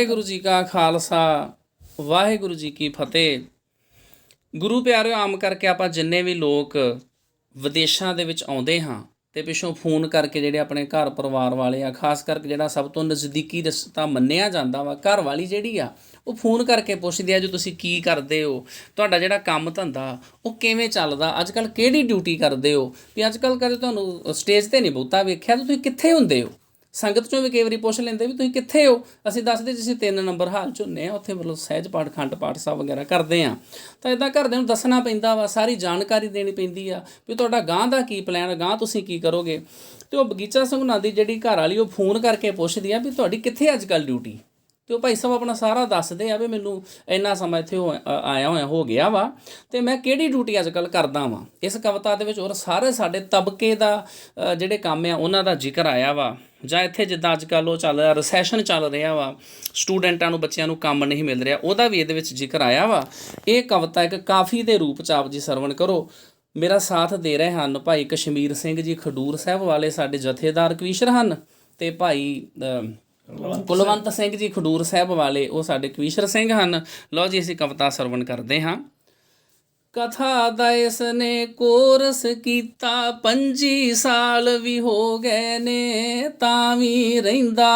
ਵਾਹਿਗੁਰੂ ਜੀ ਕਾ ਖਾਲਸਾ, ਵਾਹਿਗੁਰੂ ਜੀ ਕੀ ਫਤਿਹ। ਗੁਰੂ ਪਿਆਰਿਓ, ਆਮ ਕਰਕੇ ਆਪਾਂ ਜਿੰਨੇ ਵੀ ਲੋਕ ਵਿਦੇਸ਼ਾਂ ਦੇ ਵਿੱਚ ਆਉਂਦੇ ਹਾਂ ਤੇ ਪਿੱਛੋਂ ਫੋਨ ਕਰਕੇ ਜਿਹੜੇ ਆਪਣੇ ਘਰ ਪਰਿਵਾਰ ਵਾਲੇ ਆ, ਖਾਸ ਕਰਕੇ ਜਿਹੜਾ ਸਭ ਤੋਂ ਨਜ਼ਦੀਕੀ ਰਿਸ਼ਤਾ ਮੰਨਿਆ ਜਾਂਦਾ ਵਾ ਘਰ ਵਾਲੀ ਜਿਹੜੀ ਆ, ਉਹ ਫੋਨ ਕਰਕੇ ਪੁੱਛਦੀ ਆ, ਜੋ ਤੁਸੀਂ ਕੀ ਕਰਦੇ ਹੋ? ਤੁਹਾਡਾ ਜਿਹੜਾ ਕੰਮ ਧੰਦਾ, ਉਹ ਕਿਵੇਂ ਚੱਲਦਾ? ਅੱਜ ਕੱਲ ਕਿਹੜੀ ਡਿਊਟੀ ਕਰਦੇ ਹੋ? ਵੀ ਅੱਜ ਕੱਲ ਕਦੇ ਤੁਹਾਨੂੰ ਸਟੇਜ ਤੇ ਨਹੀਂ ਬਹੁਤਾ ਵੇਖਿਆ ਤਾਂ ਤੁਸੀਂ ਕਿੱਥੇ ਹੁੰਦੇ ਹੋ? ਸੰਗਤ ਚੋਂ ਵੀ ਕਈ ਵਾਰੀ ਪੁੱਛ ਲੈਂਦੇ ਵੀ ਤੁਸੀਂ ਕਿੱਥੇ ਹੋ? ਅਸੀਂ ਦੱਸਦੇ ਜਿਵੇਂ ਤਿੰਨ ਨੰਬਰ ਹਾਲ ਚ ਹੁੰਨੇ ਆ, ਉੱਥੇ ਮਤਲਬ ਸਹਿਜ ਪਾਠ, ਖੰਡ ਪਾਠ ਸਾਹਿਬ ਵਗੈਰਾ ਕਰਦੇ ਆ। ਤਾਂ ਇਦਾਂ ਘਰਦਿਆਂ ਨੂੰ ਦੱਸਣਾ ਪੈਂਦਾ ਵਾ, ਸਾਰੀ ਜਾਣਕਾਰੀ ਦੇਣੀ ਪੈਂਦੀ ਆ ਵੀ ਤੁਹਾਡਾ ਗਾਂ ਦਾ ਕੀ ਪਲਾਨ ਗਾਂ ਤੁਸੀਂ ਕੀ ਕਰੋਗੇ? ਤੇ ਉਹ ਬਗੀਚਾ ਸੰਘਣਾ ਦੀ ਜਿਹੜੀ ਘਰ ਵਾਲੀ ਉਹ ਫੋਨ ਕਰਕੇ ਪੁੱਛਦੀ ਆ ਵੀ ਤੁਹਾਡੀ ਕਿੱਥੇ ਅੱਜ ਕੱਲ ਡਿਊਟੀ ਤੇ ਉਹ ਭਾਈ ਸਾਹਿਬ ਆਪਣਾ ਸਾਰਾ ਦੱਸਦੇ ਆ ਵੀ ਮੈਨੂੰ ਇੰਨਾ ਸਮਾਂ ਇੱਥੇ ਹੋ- ਆਇਆ ਹੋਇਆ, ਹੋ ਗਿਆ ਵਾ। ਤੇ ਮੈਂ ਕਿਹੜੀ ਡਿਊਟੀ ਅੱਜ ਕੱਲ ਕਰਦਾ ਵਾਂ? ਇਸ ਕਵਿਤਾ ਦੇ ਵਿੱਚ ਹੋਰ ਸਾਰੇ ਸਾਡੇ ਤਬਕੇ ਦਾ ਜਿਹੜੇ ਕੰਮ ਆ, ਉਹਨਾਂ ਦਾ ਜ਼ਿਕਰ ਆਇਆ ਵਾ। ਜਾਂ ਇੱਥੇ ਜਿੱਦਾਂ ਅੱਜ ਕੱਲ ਉਹ ਚੱਲ ਰਿਹਾ ਰਿਸੈਸ਼ਨ ਚੱਲ ਰਿਹਾ ਵਾ। ਸਟੂਡੈਂਟਾਂ ਨੂੰ, ਬੱਚਿਆਂ ਨੂੰ ਕੰਮ ਨਹੀਂ ਮਿਲ ਰਿਹਾ, ਉਹਦਾ ਵੀ ਇਹਦੇ ਵਿੱਚ ਜ਼ਿਕਰ ਆਇਆ ਵਾ। ਇਹ ਕਵਿਤਾ ਇੱਕ ਕਾਫੀ ਦੇ ਰੂਪ ਚ ਆਪ ਜੀ ਸਰਵਣ ਕਰੋ। ਮੇਰਾ ਸਾਥ ਦੇ ਰਹੇ ਹਨ ਭਾਈ ਕਸ਼ਮੀਰ ਸਿੰਘ ਜੀ ਖਡੂਰ ਸਾਹਿਬ ਵਾਲੇ, ਸਾਡੇ ਜਥੇਦਾਰ ਕਵੀਸ਼ਰ ਹਨ। ਤੇ ਭਾਈ ਕੁਲਵੰਤ ਸਿੰਘ। ਜੀ ਖਡੂਰ ਸਾਹਿਬ ਵਾਲੇ ਉਹ ਸਾਡੇ ਕਵੀਸ਼ਰ ਸਿੰਘ ਹਨ। ਲਓ ਜੀ ਅਸੀਂ ਕਵਿਤਾ ਸਰਵਣ ਕਰਦੇ ਹਾਂ। ਕਥਾ ਦਾ ਇਸ ਨੇ ਕੋਰਸ ਕੀਤਾ 25 ਸਾਲ ਵੀ ਹੋ ਗਏ ਨੇ ਤਾਂ ਵੀ ਰਹਿੰਦਾ।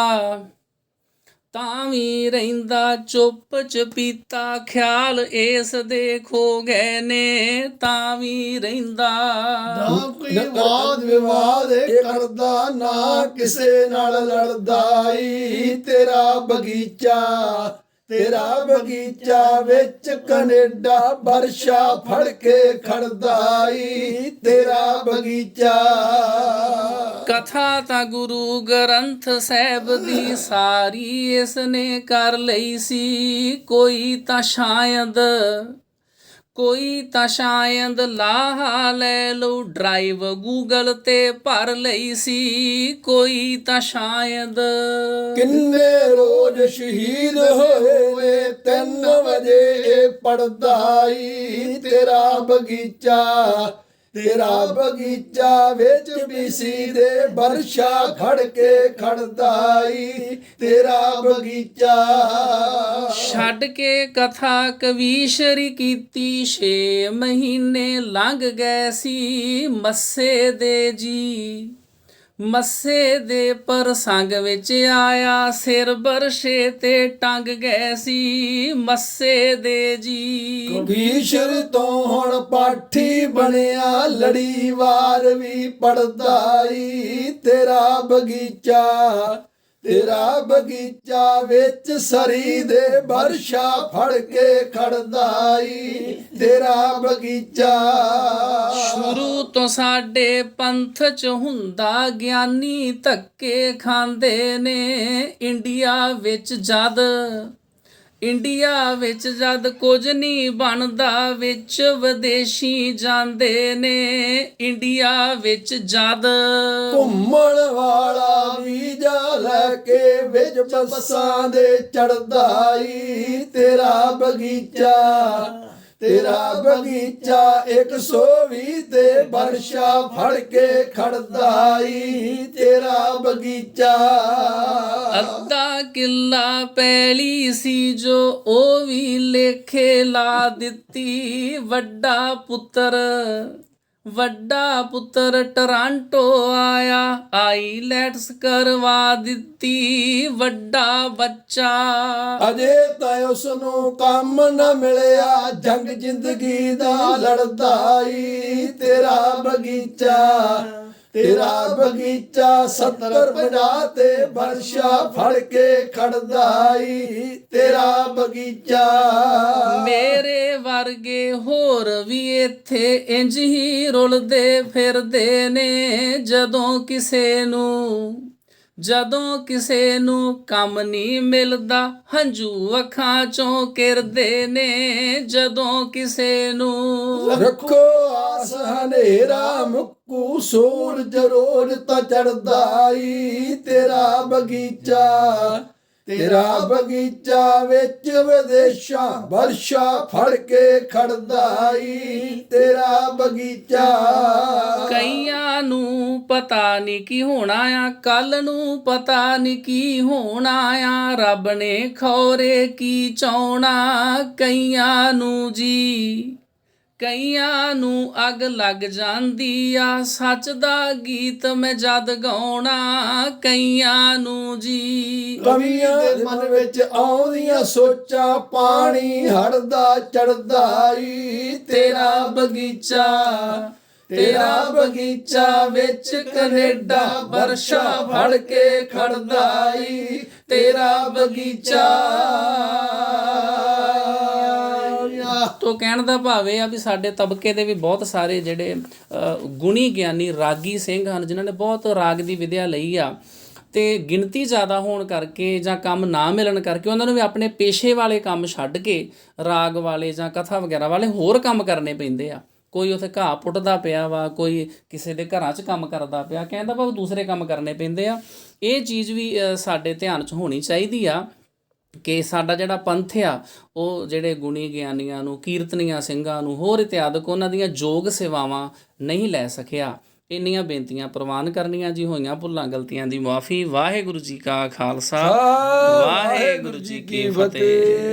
ਤਾਂ ਵੀ ਰਹਿੰਦਾ ਚੁੱਪ ਚਪੀਤਾ, ਖਿਆਲ ਇਸ ਦੇ ਖੋ ਗਏ ਨੇ, ਤਾਂ ਵੀ ਰਹਿੰਦਾ। ਨਾ ਕੋਈ ਵਾਦ ਵਿਵਾਦ ਕਰਦਾ, ਨਾ ਕਿਸੇ ਨਾਲ ਲੜਦਾ ਈ ਤੇਰਾ ਬਗੀਚਾ। ਤੇਰਾ ਬਗੀਚਾ ਵਿੱਚ ਕੈਨੇਡਾ ਵਰਸ਼ਾ ਫੜ ਕੇ ਖੜਦਾ ਈ। ਤੇਰਾ ਬਗੀਚਾ। ਕਥਾ ਤਾਂ ਗੁਰੂ ਗ੍ਰੰਥ ਸਾਹਿਬ ਦੀ ਸਾਰੀ ਇਸ ਨੇ ਕਰ ਲਈ ਸੀ। ਕੋਈ ਤਾਂ ਸ਼ਾਇਦ ਕੋਈ ਤਾਂ ਸ਼ਾਇਦ ਲਾਹਾ ਲੈ ਲਓ ਡਰਾਈਵ ਗੂਗਲ ਤੇ ਭਰ ਲਈ ਸੀ, ਕੋਈ ਤਾਂ ਸ਼ਾਇਦ। ਕਿੰਨੇ ਰੋਜ਼ ਸ਼ਹੀਦ ਹੋਏ 3 ਵਜੇ ਇਹ ਈ ਤੇਰਾ ਬਗੀਚਾ। ਤੇਰਾ ਬਗੀਚਾ ਵਿੱਚ ਬੀਸੀ ਦੇ ਵਰਸ਼ਾ ਖੜ ਕੇ ਖੜਦਾ ਈ ਤੇਰਾ ਬਗੀਚਾ ਛੱਡ ਕੇ ਕਥਾ ਕਵੀਸ਼ਰੀ ਕੀਤੀ 6 ਮਹੀਨੇ ਲੰਘ ਗਏ ਸੀ ਮੱਸੇ ਦੇ ਜੀ। ਮੱਸੇ ਦੇ ਪ੍ਰਸੰਗ ਵਿੱਚ ਆਇਆ, ਸਿਰ ਬਰਸ਼ੇ ਤੇ ਟੰਗ ਗਏ ਸੀ। ਮੱਸੇ ਦੇ ਜੀ। ਭੀਸ਼ਰ ਤੋਂ ਹੁਣ ਪਾਠੀ ਬਣਿਆ, ਲੜੀਵਾਰ ਵੀ ਪੜਦਾ ਈ ਤੇਰਾ ਬਗੀਚਾ। ਤੇਰਾ ਬਗੀਚਾ ਵਿੱਚ ਸਰੀ ਦੇ ਵਰਸ਼ਾ ਫੜ ਕੇ ਖੜਦਾ ਈ। ਤੇਰਾ ਬਗੀਚਾ ਸ਼ੁਰੂ ਤੋਂ ਸਾਡੇ ਪੰਥ ਚ ਹੁੰਦਾ, ਗਿਆਨੀ ਧੱਕੇ ਖਾਂਦੇ ਨੇ। ਇੰਡੀਆ ਵਿੱਚ ਜਦ ਇੰਡੀਆ ਵਿੱਚ ਜਦ ਕੁਝ ਨਹੀਂ ਬਣਦਾ, ਵਿੱਚ ਵਿਦੇਸ਼ੀ ਜਾਂਦੇ ਨੇ। ਇੰਡੀਆ ਵਿੱਚ ਜਦ ਘੁੰਮਣ ਵਾਲਾ ਵੀਜ਼ਾ ਲੈ ਕੇ ਵਿੱਚ ਬੱਸਾਂ ਦੇ ਚੜਦਾ ਈ ਤੇਰਾ ਬਗੀਚਾ। ਤੇਰਾ ਬਗੀਚਾ 120 ਤੇ ਵਰਸ਼ਾ ਫੜ ਕੇ ਖੜਦਾ ਈ। ਤੇਰਾ ਬਗੀਚਾ। ਅੱਧਾ ਕਿੱਲਾ ਪੈਲੀ ਸੀ ਜੋ ਉਹ ਵੀ ਲੇਖੇ ਲਾ ਦਿੱਤੀ। ਵੱਡਾ ਪੁੱਤਰ ਵੱਡਾ ਪੁੱਤਰ ਟਰਾਂਟੋ ਆਇਆ ਆਈਲੈਟਸ ਕਰਵਾ ਦਿੱਤੀ, ਵੱਡਾ ਬੱਚਾ। ਅਜੇ ਤਾਂ ਉਸ ਨੂੰ ਕੰਮ ਨਾ ਮਿਲਿਆ, ਜੰਗ ਜ਼ਿੰਦਗੀ ਦਾ ਲੜਦਾ ਈ ਤੇਰਾ ਬਗੀਚਾ। ਤੇਰਾ ਬਗੀਚਾ 70 50 ਤੇ ਵਰਸ਼ਾ ਫੜ ਕੇ ਖੜਦਾ ਈ ਤੇਰਾ ਬਗੀਚਾ ਮੇਰੇ ਵਰਗੇ ਹੋਰ ਵੀ ਇੱਥੇ ਇੰਜ ਹੀ ਰੁਲਦੇ ਫਿਰਦੇ ਨੇ, ਜਦੋਂ ਕਿਸੇ ਨੂੰ ਜਦੋਂ ਕਿਸੇ ਨੂੰ ਕੰਮ ਨਹੀਂ ਮਿਲਦਾ, ਹੰਝੂ ਅੱਖਾਂ ਚੋਂ ਕਿਰਦੇ ਨੇ। ਜਦੋਂ ਕਿਸੇ ਨੂੰ ਰੱਖੋ ਆਸ, ਹਨੇਰਾ, ਮੁੱਕੂ ਸੂਰਜ, ਰੋਜ਼ ਤਾਂ ਚੜਦਾ ਈ ਤੇਰਾ ਬਗੀਚਾ। ਤੇਰਾ ਬਗੀਚਾ ਵਿੱਚ ਵਿਦੇਸ਼ਾਂ ਵਰਸ਼ਾ ਫੜ ਕੇ ਖੜਦਾ ਈ। ਤੇਰਾ ਬਗੀਚਾ ਕਈਆਂ ਨੂੰ ਪਤਾ ਨਹੀਂ ਕੀ ਹੋਣਾ ਆ ਕੱਲ ਨੂੰ ਪਤਾ ਨਹੀਂ ਕੀ ਹੋਣਾ ਆ। ਰੱਬ ਨੇ ਖੌਰੇ ਕੀ ਚਾਉਣਾ ਕਈਆਂ ਨੂੰ ਜੀ। ਕਈਆਂ ਨੂੰ ਅੱਗ ਲੱਗ ਜਾਂਦੀ ਆ। ਸੱਚ ਦਾ ਗੀਤ ਮੈਂ ਜਦ ਗਾਉਣਾ, ਕਈਆਂ ਨੂੰ ਜੀ। ਕਵੀਆਂ ਦੇ ਮਨ ਵਿੱਚ ਆਉਂਦੀਆਂ ਸੋਚਾਂ, ਪਾਣੀ ਹੜਦਾ, ਚੜਦਾ ਈ। ਤੇਰਾ ਬਗੀਚਾ ਤੇਰਾ ਬਗੀਚਾ ਵਿੱਚ ਕੈਨੇਡਾ ਵਰਸ਼ਾ ਫੜ ਕੇ ਖੜਦਾ ਈ। ਤੇਰਾ ਬਗੀਚਾ। ਤੋਂ ਕਹਿਣ ਦਾ ਭਾਵ ਇਹ ਆ ਵੀ ਸਾਡੇ ਤਬਕੇ ਦੇ ਵੀ ਬਹੁਤ ਸਾਰੇ ਜਿਹੜੇ ਗੁਣੀ ਗਿਆਨੀ ਰਾਗੀ ਸਿੰਘ ਹਨ, ਜਿਨ੍ਹਾਂ ਨੇ ਬਹੁਤ ਰਾਗ ਦੀ ਵਿਦਿਆ ਲਈ ਆ। ਤੇ ਗਿਣਤੀ ਜ਼ਿਆਦਾ ਹੋਣ ਕਰਕੇ ਜਾਂ ਕੰਮ ਨਾ ਮਿਲਣ ਕਰਕੇ ਉਹਨਾਂ ਨੂੰ ਵੀ ਆਪਣੇ ਪੇਸ਼ੇ ਵਾਲੇ ਕੰਮ ਛੱਡ ਕੇ ਰਾਗ ਵਾਲੇ ਜਾਂ ਕਥਾ ਵਗੈਰਾ ਵਾਲੇ ਹੋਰ ਕੰਮ ਕਰਨੇ ਪੈਂਦੇ ਆ। ਕੋਈ ਉਥੇ ਘਾਹ ਪੁੱਟਦਾ ਪਿਆ ਵਾ, ਕੋਈ ਕਿਸੇ ਦੇ ਘਰਾਂ 'ਚ ਕੰਮ ਕਰਦਾ ਪਿਆ ਕਹਿੰਦਾ ਵਾ ਦੂਸਰੇ ਕੰਮ ਕਰਨੇ ਪੈਂਦੇ ਆ। ਇਹ ਚੀਜ਼ ਵੀ ਸਾਡੇ ਧਿਆਨ 'ਚ ਹੋਣੀ ਚਾਹੀਦੀ ਆ। ਕਿ ਸਾਡਾ ਜਿਹੜਾ ਪੰਥ ਆ ਉਹ ਜਿਹੜੇ ਗੁਣੀ ਗਿਆਨੀਆਂ ਨੂੰ ਕੀਰਤਨੀਆਂ ਸਿੰਘਾਂ ਨੂੰ ਹੋਰ ਇਤਿਆਦਿਕ ਉਹਨਾਂ ਦੀਆਂ ਯੋਗ ਸੇਵਾਵਾਂ ਨਹੀਂ ਲੈ ਸਕਿਆ। ਇੰਨੀਆਂ ਬੇਨਤੀਆਂ ਪ੍ਰਵਾਨ ਕਰਨੀਆਂ ਜੀ ਹੋਈਆਂ ਭੁੱਲਾਂ ਗਲਤੀਆਂ ਦੀ ਮਾਫੀ। ਵਾਹਿਗੁਰੂ ਜੀ ਕਾ ਖਾਲਸਾ। ਵਾਹਿਗੁਰੂ ਜੀ ਕੀ ਫਤਿਹ।